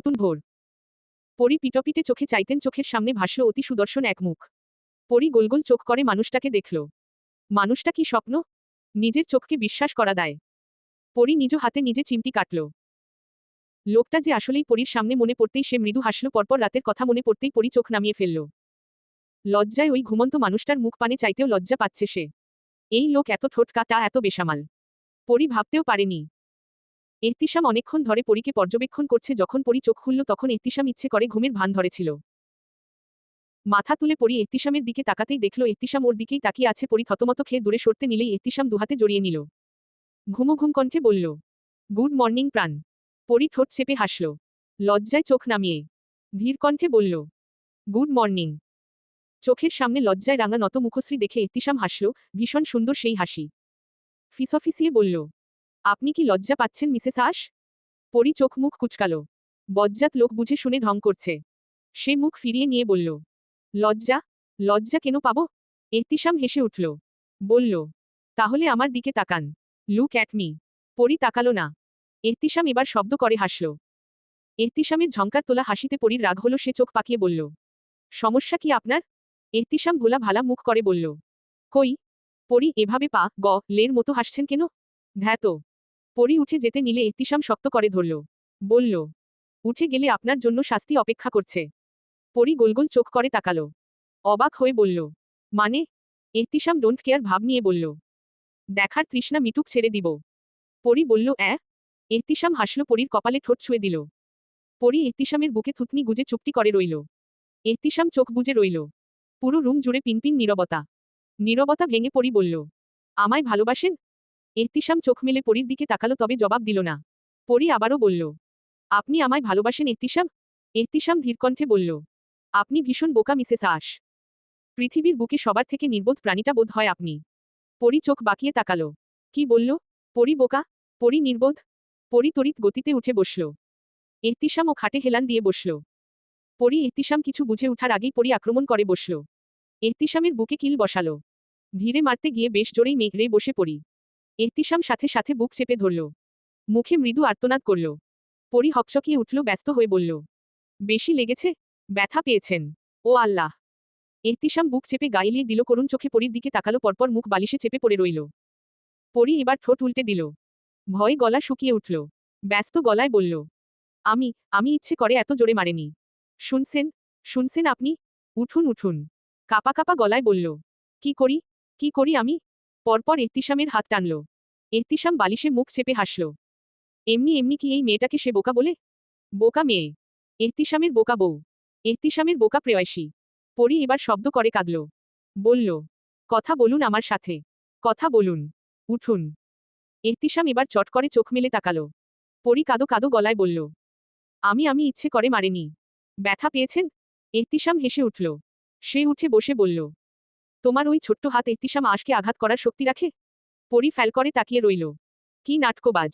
নতুন ভোর। পরি পিটপিটে চোখে চাইতেন চোখের সামনে ভাসল অতি সুদর্শন এক মুখ। পরি গোলগোল চোখ করে মানুষটাকে দেখল। মানুষটা কি স্বপ্ন? নিজের চোখকে বিশ্বাস করা দেয়। পরি নিজ হাতে নিজে চিমটি কাটল। লোকটা যে আসলেই পরীর সামনে মনে পড়তেই সে মৃদু হাসল, পরপর রাতের কথা মনে পড়তেই পরি চোখ নামিয়ে ফেলল। লজ্জায় ওই ঘুমন্ত মানুষটার মুখ পানে চাইতেও লজ্জা পাচ্ছে সে। এই লোক এত ঠোঁটকা তা এত বেসামাল। পরি ভাবতেও পারেনি। এহতিসাম অনেকক্ষণ ধরে পরীকে পর্যবেক্ষণ করছে, যখন পরি চোখ খুলল, তখন এহতিসাম ইচ্ছে করে ঘুমের ভান ধরেছিল। মাথা তুলে পরি এহতিসামের দিকে তাকাতেই দেখল এহতিসাম ওর দিকেই তাকিয়ে আছে। পরি থতমত খেয়ে দূরে সরতে নিলেই এহতিসাম দুহাতে জড়িয়ে নিল। ঘুমো ঘুম কণ্ঠে বলল, গুড মর্নিং প্রাণ। পরি ঠোঁট চেপে হাসল। লজ্জায় চোখ নামিয়ে ধীর কণ্ঠে বলল, গুড মর্নিং। চোখের সামনে লজ্জায় রাঙা নত মুখশ্রী দেখে এহতিসাম হাসল, ভীষণ সুন্দর সেই হাসি। ফিসফিসিয়ে বলল আপনি কি লজ্জা পাচ্ছেন, মিসেস আশ? পরি চোখ মুখ কুচকাল। বজ্জাত লোক বুঝে শুনে ঢং করছে। সে মুখ ফিরিয়ে নিয়ে বলল, লজ্জা? লজ্জা কেন পাব? এহতিসাম হেসে উঠল, বলল, তাহলে আমার দিকে তাকান। Look at me. পরি তাকালো না। এহতিসাম এবার শব্দ করে হাসল। এহতিসামের ঝঙ্কার তোলা হাসিতে পরির রাগ হলো, সে চোখ পাকিয়ে বলল, সমস্যা কি আপনার? এহতিসাম ভোলা ভালা মুখ করে বলল, কই? পরি এভাবে পা, গ, লের মতো হাসছেন কেন? ধ্যাত। পরি উঠে যেতে নিলে এহতিসাম শক্ত করে ধরল। বলল, উঠে গেলে আপনার জন্য শাস্তি অপেক্ষা করছে। পরি গোলগোল চোখ করে তাকালো। অবাক হয়ে বলল মানে? এহতিসাম ডোন্ট কেয়ার ভাব নিয়ে বলল, দেখার তৃষ্ণা মিটুক ছেড়ে দিব। পরি বলল, অ্যাঁ? এহতিসাম হাসল, পরির কপালে ঠোঁট ছুঁয়ে দিল। পরি এহতিসামের বুকে থুতনি গুজে চুপটি করে রইল। এহতিসাম চোখ বুজে রইল। পুরো রুম জুড়ে পিনপিন নীরবতা। নীরবতা ভেঙে পরি বলল, আমায় ভালোবাসেন? এহতিসাম চোখ মেলে পরির দিকে তাকালো, তবে জবাব দিল না। পরি আবারও বলল, আপনি আমায় ভালোবাসেন, এহতিসাম? এহতিসাম ধীরকণ্ঠে বলল, আপনি ভীষণ বোকা, মিসেস আশ। পৃথিবীর বুকে সবার থেকে নির্বোধ প্রাণীটা বোধ হয় আপনি। পরি চোখ বাকিয়ে তাকালো, কি বলল? পরি বোকা? পরি নির্বোধ? পরি তড়িৎ গতিতে উঠে বসল। এহতিসাম ও খাটে হেলান দিয়ে বসল। পরি এহতিসাম কিছু বুঝে উঠার আগেই পরি আক্রমণ করে বসল। এহতিসামের বুকে কিল বসালো। ধীরে মারতে গিয়ে বেশ জোরেই মেঘরে বসে পড়ি। এহতিসাম সাথে সাথে বুক চেপে ধরল। মুখে মৃদু আর্তনাদ করল। পরি হকচকিয়ে উঠল, ব্যস্ত হয়ে বলল, বেশি লেগেছে? ব্যথা পেয়েছেন। ও আল্লাহ! এহতিসাম বুক চেপে গাইলিয়ে দিল, করুণ চোখে পরির দিকে তাকালো, পরপর মুখ বালিশে চেপে পড়ে রইল। পরি এবার ঠোঁট উল্টে দিল। ভয়ে গলা শুকিয়ে উঠল। ব্যস্ত গলায় বলল, আমি আমি ইচ্ছে করে এত জোরে মারেনি। শুনছেন শুনছেন আপনি? উঠুন উঠুন। কাপা কাপা গলায় বলল, কি করি? কি করি আমি? পরপর এহতিসামের হাত টানল। এহতিসাম বালিশে মুখ চেপে হাসল। এমনি এমনি কি এই মেয়েটাকে সে বোকা বলে? বোকা মেয়ে। এহতিসামের বোকা বউ। এহতিসামের বোকা প্রেয়সী। পরি এবার শব্দ করে কাঁদল। বলল, কথা বলুন আমার সাথে। কথা বলুন। উঠুন। এহতিসাম এবার চট করে চোখ মেলে তাকালো। পরি কাদো কাদো গলায় বলল, আমি আমি ইচ্ছে করে মারেনি। ব্যথা পেয়েছেন? এহতিসাম হেসে উঠল। সে উঠে বসে বলল তোমার ওই ছোট্ট হাত এহতিসাম আশকে আঘাত করার শক্তি রাখে? পরি ফ্যাল করে তাকিয়ে রইল। কি নাটকবাজ!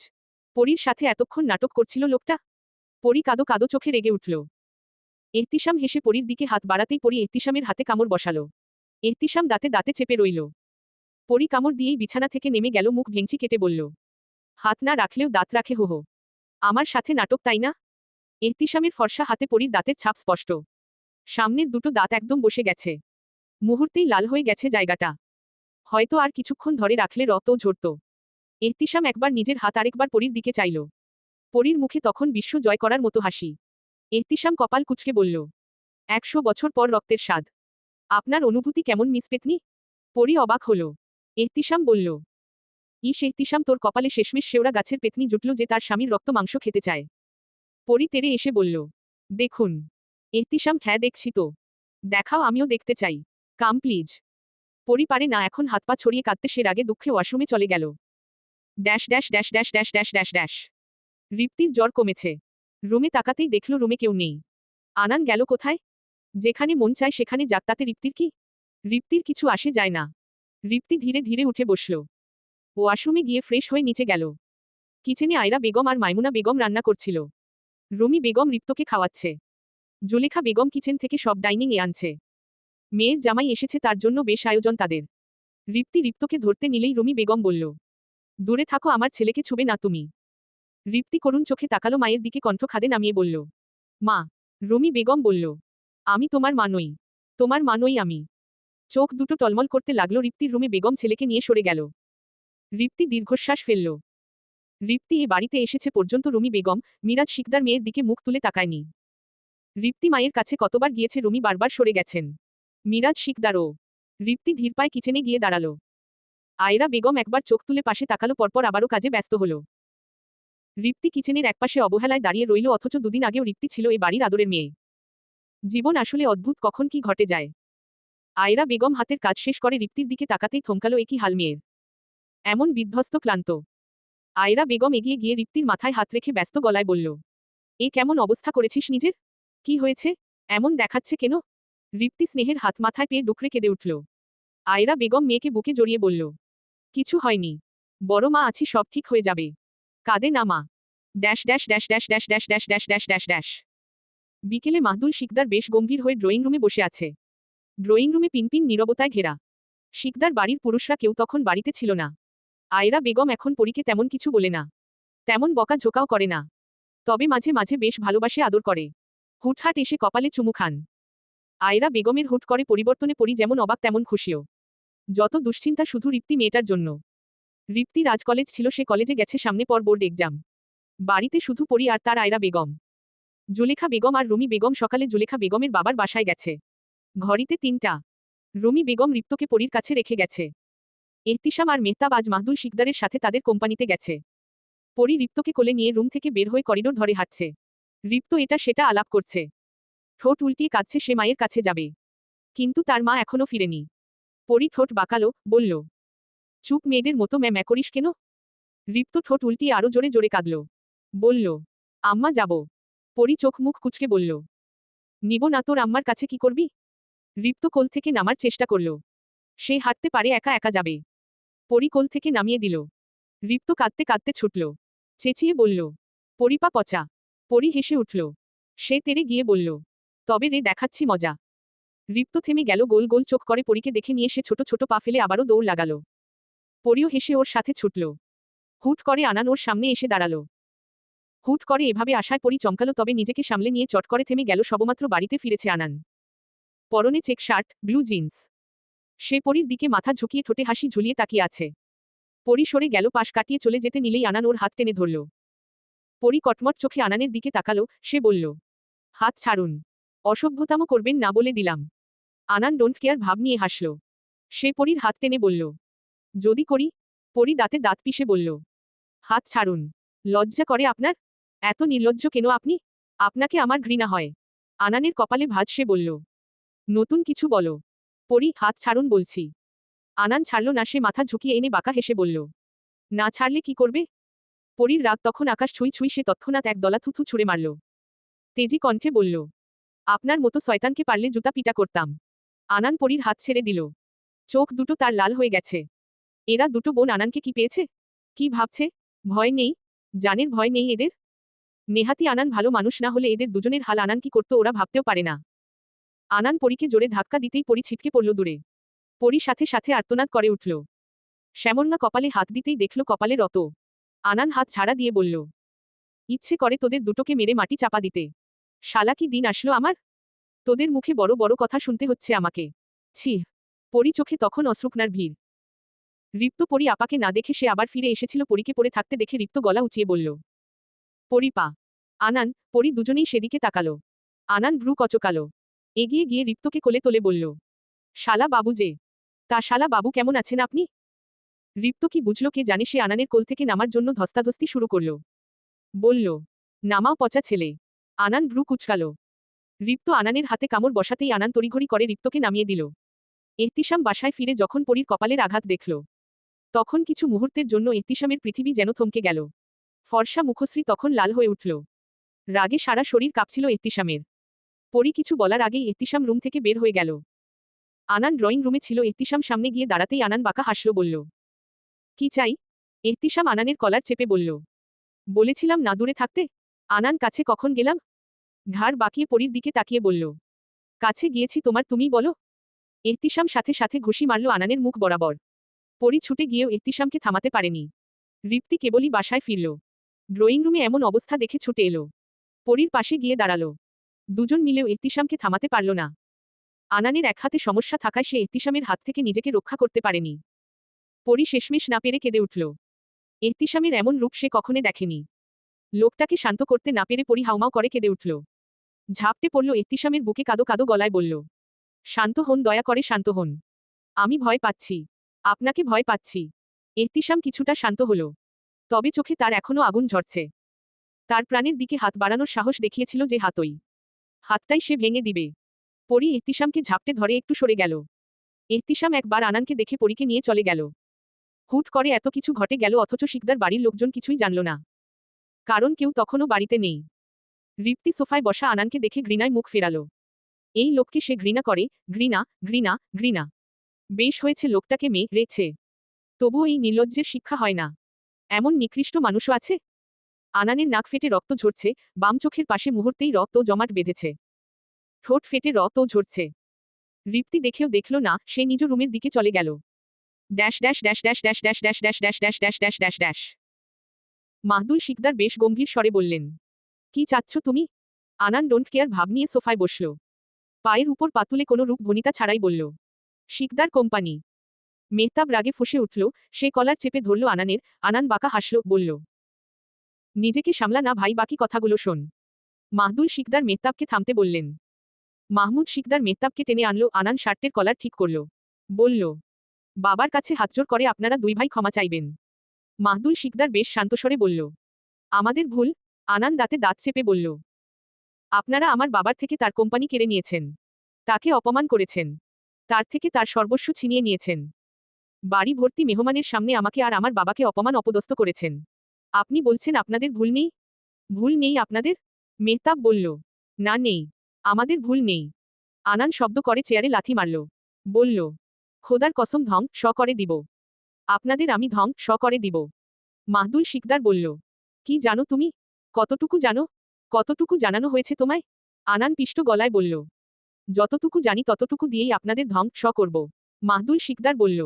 পরির সাথে এতক্ষণ নাটক করছিল লোকটা? পরি কাদো কাদো চোখে রেগে উঠল। এহতিসাম হেসে পরির দিকে হাত বাড়াতেই পরি এহতিসামের হাতে কামড় বসালো। এহতিসাম দাঁতে দাঁতে চেপে রইল। পরি কামড় দিয়েই বিছানা থেকে নেমে গেল, মুখ ভেঙচি কেটে বলল, হাত না রাখলেও দাঁত রাখে হো হো। আমার সাথে নাটক তাই না? এহতিসামের ফর্সা হাতে পরির দাঁতের ছাপ স্পষ্ট। সামনের দুটো দাঁত একদম বসে গেছে। মুহূর্তেই লাল হয়ে গেছে জায়গাটা। হয়তো আর কিছুক্ষণ ধরে রাখলে রত ঝরত। এহতিসাম একবার নিজের হাত আরেকবার পরির দিকে চাইল। পরির মুখে তখন বিশ্ব জয় করার মতো হাসি। এহতিসাম কপাল কুচকে বলল, একশো বছর পর রক্তের স্বাদ। আপনার অনুভূতি কেমন, মিস পেতনি? পরি অবাক হল। এহতিসাম বলল, ইস এহতিসাম তোর কপালে শেষমেশ শেওড়া গাছের পেতনি জুটল যে তার স্বামীর রক্ত মাংস খেতে চায়। পরি তেরে এসে বলল, দেখুন এহতিসাম হ্যাঁ দেখছি তো। দেখাও, আমিও দেখতে চাই। Come please. পরি পারে না, এখন হাত পা ছড়িয়ে কাঁদতে সে রাগে দুঃখে ওয়াশরুমে চলে গেল। Dash dash dash dash dash dash dash dash. রিপ্তির জ্বর কমেছে। রুমে তাকাতেই দেখল রুমে কেউ নেই। আনান গেল কোথায়? যেখানে মন চায় সেখানে যাক, তাতে রিপ্তির কি? রিপ্তির কিছু আসে যায় না। রিপ্তি ধীরে ধীরে উঠে বসল। ওয়াশরুমে গিয়ে ফ্রেশ হয়ে নিচে গেল। কিচেনে আয়রা বেগম আর মাইমুনা বেগম রান্না করছিল। রুমি বেগম রিপ্তকে খাওয়াচ্ছে। জুলেখা বেগম কিচেন থেকে সব ডাইনিং এ আনছে। মেয়ের জামাই এসেছে, তার জন্য বেশ আয়োজন তাদের। রিপ্তি রিপ্তকে ধরতে নিলেই রুমি বেগম বলল, দূরে থাকো, আমার ছেলেকে ছুবে না তুমি। রিপ্তি করুণ চোখে তাকালো, মায়ের দিকে কণ্ঠ খাদে নামিয়ে বলল, মা। রুমি বেগম বলল, আমি তোমার মা নই, তোমার মা নই আমি। চোখ দুটো টলমল করতে লাগল রিপ্তির রুমে বেগম ছেলেকে নিয়ে সরে গেল। রিপ্তি দীর্ঘশ্বাস ফেলল। রিপ্তি এ বাড়িতে এসেছে পর্যন্ত রুমি বেগম, মিরাজ শিকদার মেয়ের দিকে মুখ তুলে তাকায়নি। রিপ্তি মায়ের কাছে কতবার গিয়েছে, রুমি বারবার সরে গেছেন। মিরাজ শিকদারও রিপ্তি ধীর পায়ে কিচেনে গিয়ে দাঁড়াল। আয়রা বেগম একবার চোখ তুলে পাশে তাকালো, পরপর আবারও কাজে ব্যস্ত হল। রিপ্তি কিচেনের একপাশে অবহেলায় দাঁড়িয়ে রইল, অথচ দুদিন আগেও রিপ্তি ছিল এই বাড়ির আদরের মেয়ে। জীবন আসলে অদ্ভুত, কখন কি ঘটে যায়। আয়রা বেগম হাতের কাজ শেষ করে রিপ্তির দিকে তাকাতেই থমকালো একই হাল মেয়ের। এমন বিধ্বস্ত, ক্লান্ত। আয়রা বেগম এগিয়ে গিয়ে রিপ্তির মাথায় হাত রেখে ব্যস্ত গলায় বলল, এ কেমন অবস্থা করেছিস নিজের? কি হয়েছে? এমন দেখাচ্ছে কেন? রিপ্তি স্নেহের হাত মাথায় পেয়ে ডুকরে কেঁদে উঠল আয়রা বেগম মেয়েকে বুকে জড়িয়ে বলল কিছু হয়নি বড় মা আছি সব ঠিক হয়ে যাবে কাঁদে না মা dash dash dash dash dash dash dash dash dash dash dash বিকেলে মাহদুল শিকদার বেশ গম্ভীর হয়ে ড্রয়িং রুমে বসে আছে ড্রয়িং রুমে পিনপিন নীরবতায় ঘেরা শিকদার বাড়ির পুরুষরা কেউ তখন বাড়িতে ছিল না আয়রা বেগম এখন পরীকে তেমন কিছু বলে না তেমন বকা ঝোকাও করে না তবে মাঝে মাঝে বেশ ভালোবাসে আদর করে হুটহাট এসে কপালে চুমু খান আয়রা বেগমের হুট করে পরিবর্তনে পরি যেমন অবাক তেমন খুশিও। যত দুশ্চিন্তা শুধু রিপ্তি মেয়েটার জন্য। রিপ্তি রাজ কলেজ ছিল, সে কলেজে গেছে, সামনে পর বোর্ড এক্সাম। বাড়িতে শুধু পরি আর তার আয়রা বেগম। জুলেখা বেগম আর রুমি বেগম সকালে জুলেখা বেগমের বাবার বাসায় গেছে। ঘড়িতে তিনটা। রুমি বেগম রিপ্তকে পরীর কাছে রেখে গেছে। এহতিসাম আর মেহতাব আজ মাহদুল শিকদারের সাথে তাদের কোম্পানিতে গেছে। পরি রিপ্তকে কোলে নিয়ে রুম থেকে বের হয়ে করিডোর ধরে হাঁটছে। রিপ্ত এটা, সেটা আলাপ করছে। ঠোঁট উল্টিয়ে কাঁদছে, সে মায়ের কাছে যাবে। কিন্তু তার মা এখনও ফিরেনি। পরি ঠোঁট বাঁকালো, বলল, চুপ মেয়েদের মতো ম্যাম করিস কেন? রিপ্ত ঠোঁট উল্টিয়ে আরও জোরে জোরে কাঁদল, বলল, আম্মা যাব। পরি চোখ মুখ কুচকে বলল, নিব না তোর আম্মার কাছে কি করবি? রিপ্ত কোল থেকে নামার চেষ্টা করল, সে হাঁটতে পারে, একা একা যাবে। পরি কোল থেকে নামিয়ে দিল, রিপ্ত কাঁদতে কাঁদতে ছুটল, চেঁচিয়ে বলল পরিপা পচা। পরি হেসে উঠল, সে তেরে গিয়ে বলল তবে রে, দেখাচ্ছি মজা। রিপ্ত থেমে গেল, গোল গোল চোখ করে পরীকে দেখে নিয়ে সে ছোট ছোট পা ফেলে আবারও দৌড় লাগাল। পরিও হেসে ওর সাথে ছুটল। হুট করে আনান ওর সামনে এসে দাঁড়াল। হুট করে এভাবে আশায় পরি চমকালো, তবে নিজেকে সামলে নিয়ে চট করে থেমে গেল, সবমাত্র বাড়িতে ফিরেছে আনান। পরনে চেক শার্ট, ব্লু জিন্স। সে পরির দিকে মাথা ঝুঁকিয়ে ঠোঁটে হাসি ঝুলিয়ে তাকিয়ে আছে। পরি সরে গেল, পাশ কাটিয়ে চলে যেতে নিলেই আনান ওর হাত টেনে ধরল। পরি কটমট চোখে আনানের দিকে তাকালো, সে বলল, হাত ছাড়ুন। অসভ্যতাম করবেন না বলে দিলাম। আনান ডোন্ট কেয়ার ভাব নিয়ে হাসল। সে পরির হাত টেনে বলল, যদি করি? পরি দাঁতে দাঁত পিষে বলল, হাত ছাড়ুন, লজ্জা করে আপনার? এত নির্লজ্জ কেন আপনি? আপনাকে আমার ঘৃণা হয়। আনানের কপালে ভাজ সে বলল, নতুন কিছু বলো। পরি, হাত ছাড়ুন বলছি। আনান ছাড়ল না, সে মাথা ঝুঁকিয়ে এনে বাঁকা হেসে বলল, না ছাড়লে কি করবে? পরীর রাগ তখন আকাশ ছুঁই ছুঁই সে তৎক্ষণাৎ এক দলা থুথু ছুঁড়ে মারল। তেজি কণ্ঠে বলল আপনার মতো শয়তানকে পারলে জুতা পিটা করতাম। আনান পরীর হাত ছেড়ে দিল। চোখ দুটো তার লাল হয়ে গেছে। এরা দুটো বোন আনানকে কি পেয়েছে? কি ভাবছে? ভয় নেই? জানের ভয় নেই এদের? নেহাতি আনান ভালো মানুষ না হলে এদের দুজনের হাল আনান কি করতো ওরা ভাবতেও পারে না। আনান পরীকে জোরে ধাক্কা দিতেই পরি ছিটকে পড়ল দূরে। পরি সাথে সাথে আর্তনাদ করে উঠল। শ্যামন্না কপালে হাত দিতেই দেখল কপালে রত। আনান হাত ছাড়া দিয়ে বলল, ইচ্ছে করে তোদের দুটোকে মেরে মাটি চাপা দিতে। শালা কি দিন আসলো আমার? তোদের মুখে বড় বড় কথা শুনতে হচ্ছে আমাকে। ছি, পরি চোখে তখন অশ্রুকনার ভিড়। রিপ্ত পরি আপাকে না দেখে সে আবার ফিরে এসেছিল পরীকে পড়ে থাকতে দেখে রিপ্ত গলা উঁচিয়ে বলল, পরি পা, আনান। পরি দুজনেই সেদিকে তাকালো। আনান ভ্রু কচকালো। এগিয়ে গিয়ে রিপ্তকে কোলে তোলে বলল, শালা বাবু যে, তা শালা বাবু কেমন আছেন আপনি? রিপ্ত কি বুঝল কে জানে সে আনানের কোল থেকে নামার জন্য ধস্তাধস্তি শুরু করল। বলল, নামাও পচা ছেলে। আনান ভ্রু কুচকাল। রিপ্ত আনানের হাতে কামড় বসাতেই আনান তড়িঘড়ি করে রিপ্তকে নামিয়ে দিল। এহতিসাম বাসায় ফিরে যখন পরীর কপালের আঘাত দেখল। তখন কিছু মুহূর্তের জন্য এহতিসামের পৃথিবী যেন থমকে গেল। ফর্সা মুখশ্রী তখন লাল হয়ে উঠল। রাগে সারা শরীর কাঁপছিল এহতিসামের। পরি কিছু বলার আগেই এহতিসাম রুম থেকে বের হয়ে গেল। আনান ড্রয়িং রুমে ছিল, এহতিসাম সামনে গিয়ে দাঁড়াতেই আনান বাঁকা হাসল, বলল, কি চাই? এহতিসাম আনানের কলার চেপে বলল, বলেছিলাম না দূরে থাকতে? আনান কাছে কখন গেলাম? ঘাড় বাঁকিয়ে পরির দিকে তাকিয়ে বলল, কাছে গিয়েছি তোমার, তুমি বলো? এহতিসাম সাথে সাথে ঘুষি মারল আনানের মুখ বরাবর। পরি ছুটে গিয়েও এহতিসামকে থামাতে পারেনি। রিপ্তি কেবলই বাসায় ফিরল। ড্রয়িং রুমে এমন অবস্থা দেখে ছুটে এলো। পরির পাশে গিয়ে দাঁড়াল। দুজন মিলেও এহতিসামকে থামাতে পারল না। আনানের এক হাতে সমস্যা থাকায় সে এহতিসামের হাত থেকে নিজেকে রক্ষা করতে পারেনি। পরি শেষমেশ না পেরে কেঁদে উঠল। এহতিসামের এমন রূপ সে কখনো দেখেনি। লোকটাকে শান্ত করতে না পেরে পরি হাউমাউ করে কেঁদে উঠল। ঝাপটে পড়ল এহতিসামের বুকে কাদো কাদো গলায় বলল, শান্ত হন, দয়া করে শান্ত হন। আমি ভয় পাচ্ছি। আপনাকে ভয় পাচ্ছি। এহতিসাম কিছুটা শান্ত হল। তবে চোখে তার এখনও আগুন ঝরছে। তার প্রাণের দিকে হাত বাড়ানোর সাহস দেখিয়েছিল যে হাতই। হাতটাই সে ভেঙে দিবে। পরি এহতিসামকে ঝাপটে ধরে একটু সরে গেল। এহতিসাম একবার আনানকে দেখে পরীকে নিয়ে চলে গেল। হুট করে এত কিছু ঘটে গেল, অথচ শিকদার বাড়ির লোকজন কিছুই জানল না। কারণ কেউ তখনও বাড়িতে নেই রিপ্তি সোফায় বসা আনানকে দেখে ঘৃণায় মুখ ফেরালো এই লোককে সে ঘৃণা করে ঘৃণা ঘৃণা ঘৃণা বেশ হয়েছে লোকটাকে মেয়ে রেছে তবুও এই নির্লজ্জের শিক্ষা হয় না এমন নিকৃষ্ট মানুষও আছে আনানের নাক ফেটে রক্ত ঝরছে বাম চোখের পাশে মুহূর্তেই রক্ত জমাট বেঁধেছে ঠোঁট ফেটে রক্তও ঝরছে রিপ্তি দেখেও দেখল না সে নিজ রুমের দিকে চলে গেল dash dash dash dash dash dash dash dash dash dash dash dash dash dash Mahdul Shikdar বেশ গম্ভীর স্বরে বললেন, কি চাচ্ছ তুমি? আনান ডোন্ট কেয়ার ভাব নিয়ে সোফায় বসল। পায়ের উপর পাতুলে কোনো রূপ ভনিতা ছাড়াই বলল, শিকদার কোম্পানি। মেহতাব রাগে ফুসে উঠল, সে কলার চেপে ধরল আনানের, আনান বাঁকা হাসল, বলল, নিজেকে সামলা না ভাই, বাকি কথাগুলো শোন। মাহদুল শিকদার মেহতাবকে থামতে বললেন। মাহমুদ শিকদার মেহতাবকে টেনে আনল, আনান শার্টের কলার ঠিক করল, বলল, বাবার কাছে হাতজোর করে আপনারা দুই ভাই ক্ষমা চাইবেন। মাহদুল শিকদার বেশ শান্তস্বরে বলল, আমাদের ভুল, আনান দাঁতে দাঁত চেপে বলল, আপনারা আমার বাবার থেকে তার কোম্পানি কেড়ে নিয়েছেন। তাকে অপমান করেছেন। তার থেকে তার সর্বস্ব ছিনিয়ে নিয়েছেন। বাড়ি ভর্তি মেহমানের সামনে আমাকে আর আমার বাবাকে অপমান অপদস্থ করেছেন। আপনি বলছেন আপনাদের ভুল নেই? ভুল নেই আপনাদের? মেহতাব বলল, না নেই, আমাদের ভুল নেই। আনান শব্দ করে চেয়ারে লাথি মারল, বলল, খোদার কসম ধং স করে দিব। আপনাদের আমি ধং স করে দিব। মাহদুল শিকদার বলল, কি জানো তুমি? কতটুকু জানো? কতটুকু জানানো হয়েছে তোমায়? আনান পিষ্ট গলায় বলল, যতটুকু জানি ততটুকু দিয়েই আপনাদের ধং স করব। মাহদুল শিকদার বলল,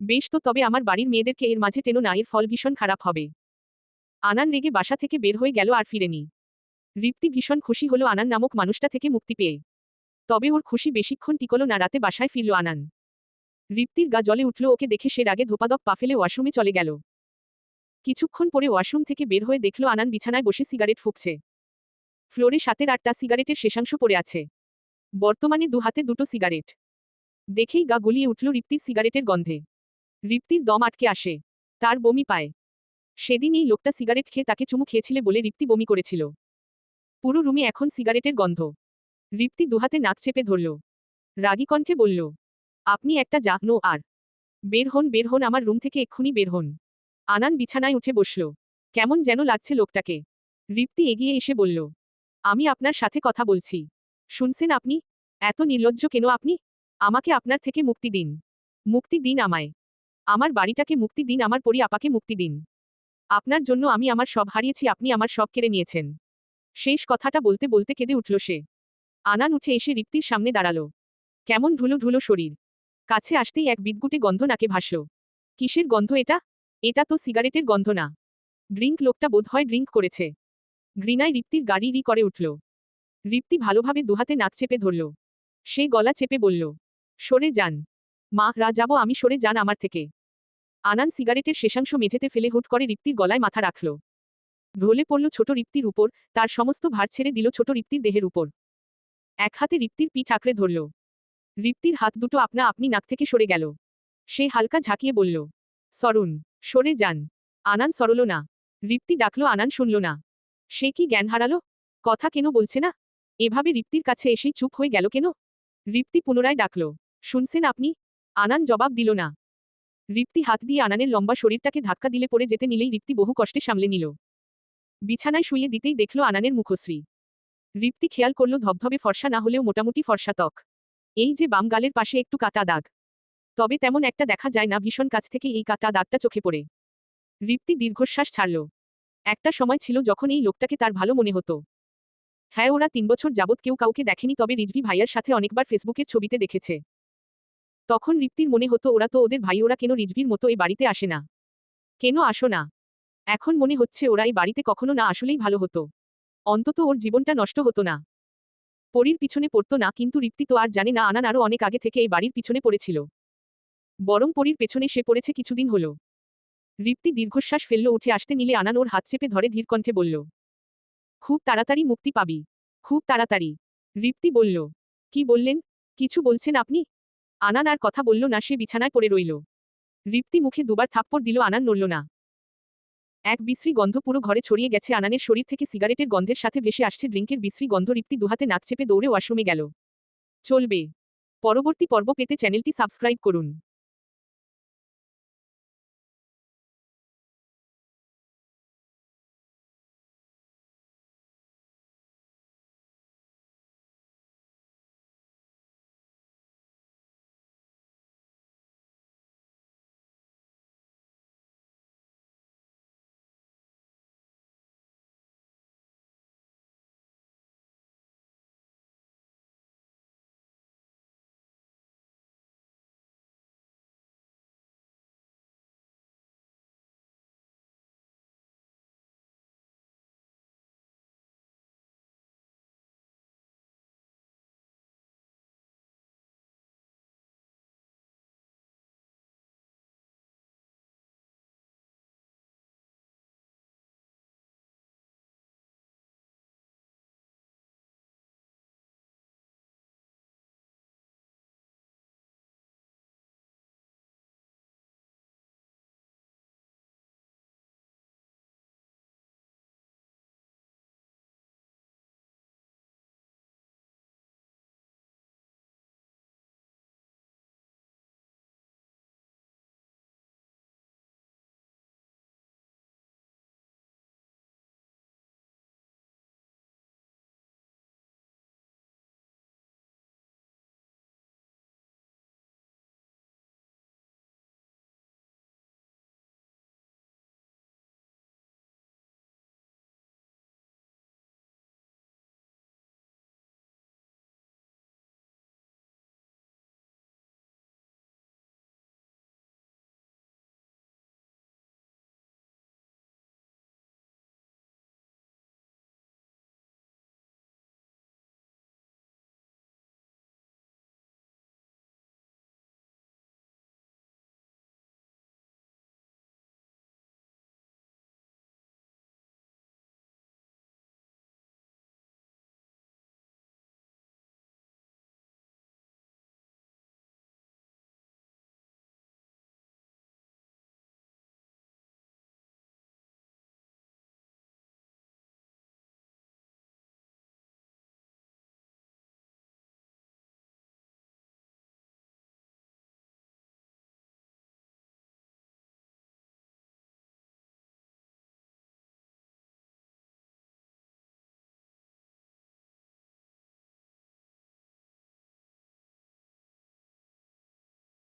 বেশ তো তবে আমার বাড়ির মেয়েদেরকে এর মাঝে টেনো না, এর ফল ভীষণ খারাপ হবে। আনান রেগে বাসা থেকে বের হয়ে গেল আর ফিরেনি। রিপ্তি ভীষণ খুশি হলো আনান নামক মানুষটা থেকে মুক্তি পেয়ে। তবে ওর খুশি বেশিক্ষণ টিকল না, রাতে বাসায় ফিরল আনান। রিপ্তির গা জলে উঠল, ওকে দেখে সে রাগে ধোপাদক পা ফেলে ওয়াশরুমে চলে গেল। কিছুক্ষণ পরে ওয়াশরুম থেকে বের হয়ে দেখল আনান বিছানায় বসে সিগারেট ফুঁকছে। ফ্লোরে সাতের আটটা সিগারেটের শেষাংশ পড়ে আছে। বর্তমানে দু হাতে দুটো সিগারেট। দেখেই গা গুলিয়ে উঠল রিপ্তির সিগারেটের গন্ধে। রিপ্তির দম আটকে আসে। তার বমি পায়। সেদিন এই লোকটা সিগারেট খেয়ে তাকে চুমু খেয়েছিলে বলে রিপ্তি বমি করেছিল। পুরো রুমে এখন সিগারেটের গন্ধ। রিপ্তি দুহাতে নাক চেপে ধরল। রাগী কণ্ঠে বলল আপনি একটা যা, নো, আর। বের হন বের হন, আমার রুম থেকে এক্ষুনি বের হন। আনান বিছানায় উঠে বসল। কেমন যেন লাগছে লোকটাকে। রিপ্তি এগিয়ে এসে বলল, আমি আপনার সাথে কথা বলছি। শুনছেন আপনি? এত নির্লজ্জ কেন আপনি? আমাকে আপনার থেকে মুক্তি দিন। মুক্তি দিন আমায়। আমার বাড়িটাকে মুক্তি দিন, আমার পরি আপাকে মুক্তি দিন। আপনার জন্য আমি আমার সব হারিয়েছি, আপনি আমার সব কেড়ে নিয়েছেন। শেষ কথাটা বলতে বলতে কেঁদে উঠল সে। আনান উঠে এসে রিপ্তির সামনে দাঁড়াল। কেমন ধুলো ধুলো শরীর। কাছে আসতেই এক বিদগুটে গন্ধ নাকে ভাসল। কিসের গন্ধ এটা? এটা তো সিগারেটের গন্ধ না। ড্রিঙ্ক লোকটা বোধহয় ড্রিঙ্ক করেছে। ঘৃণায় রিপ্তির গাড়ি রি করে উঠল। রিপ্তি ভালোভাবে দুহাতে নাক চেপে ধরল। সে গলা চেপে বলল, সরে যান। মা, রা যাব, আমি সরে যান আমার থেকে। আনান সিগারেটের শেষাংশ মেঝেতে ফেলে হুট করে রিপ্তির গলায় মাথা রাখল। ঢলে পড়ল ছোট রিপ্তির উপর, তার সমস্ত ভার ছেড়ে দিল ছোট রিপ্তির দেহের উপর। এক হাতে রিপ্তির পিঠ আঁকড়ে ধরল। রিপ্তির হাত দুটো আপনা আপনি নাক থেকে সরে গেল। সে হালকা ঝাঁকিয়ে বলল, সরুন, সরে যান। আনান সরল না রিপ্তি ডাকল, আনান শুনল না। সে কি জ্ঞান হারালো? কথা কেন বলছে না? এভাবে রিপ্তির কাছে এসেই চুপ হয়ে গেল কেন? রিপ্তি পুনরায় ডাকল, শুনছেন আপনি? আনান জবাব দিল না রিপ্তি হাত দিয়ে আনানের লম্বা শরীরটাকে ধাক্কা দিলে পড়ে যেতে নিলেই রিপ্তি বহু কষ্টে সামলে নিল। বিছানায় শুয়ে দিতেই দেখল আনানের মুখশ্রী। রিপ্তি খেয়াল করল ধবধবে ফর্সা না হলেও মোটামুটি ফর্সা ত্বক। এই যে বাম গালের পাশে একটু কাটা দাগ। তবে তেমন একটা দেখা যায় না, ভীষণ কাছ থেকে এই কাটা দাগটা চোখে পড়ে। রিপ্তি দীর্ঘশ্বাস ছাড়ল। একটা সময় ছিল যখন এই লোকটাকে তার ভালো মনে হতো। হ্যাঁ ওরা তিন বছর যাবৎ কেউ কাউকে দেখেনি, তবে রিজভি ভাইয়ার সাথে অনেকবার ফেসবুকের ছবিতে দেখেছে। তখন রিপ্তির মনে হতো, ওরা তো ওদের ভাই, ওরা কেন রিজভির মতো এই বাড়িতে আসে না? কেন আসো না? এখন মনে হচ্ছে, ওরা এই বাড়িতে কখনো না আসলেই ভালো হতো। অন্তত ওর জীবনটা নষ্ট হতো না। পরীর পিছনে পড়ত না, কিন্তু রিপ্তি তো আর জানে না, আনান আরও অনেক আগে থেকে এই বাড়ির পিছনে পড়েছিল। বরং পরীর পেছনে সে পড়েছে কিছুদিন হল। রিপ্তি দীর্ঘশ্বাস ফেলল, উঠে আসতে নিলে আনান ওর হাত চেপে ধরে ধীর কণ্ঠে বলল, খুব তাড়াতাড়ি মুক্তি পাবি, খুব তাড়াতাড়ি। রিপ্তি বলল, কি বললেন? কিছু বলছেন আপনি? আনান আর কথা বলল না, সে বিছানায় পড়ে রইল। রিপ্তি মুখে দুবার থাপ্পড় দিল, আনান নড়ল না। এক বিশ্রী গন্ধ পুরো ঘরে ছড়িয়ে গেছে। আনানের শরীর থেকে সিগারেটের গন্ধের সাথে ভেসে আসছে ড্রিঙ্কের বিশ্রী গন্ধ। রিপ্তি দুহাতে নাক চেপে দৌড়ে ওয়াশরুমে গেল। চলবে। পরবর্তী পর্ব পেতে চ্যানেলটি সাবস্ক্রাইব করুন।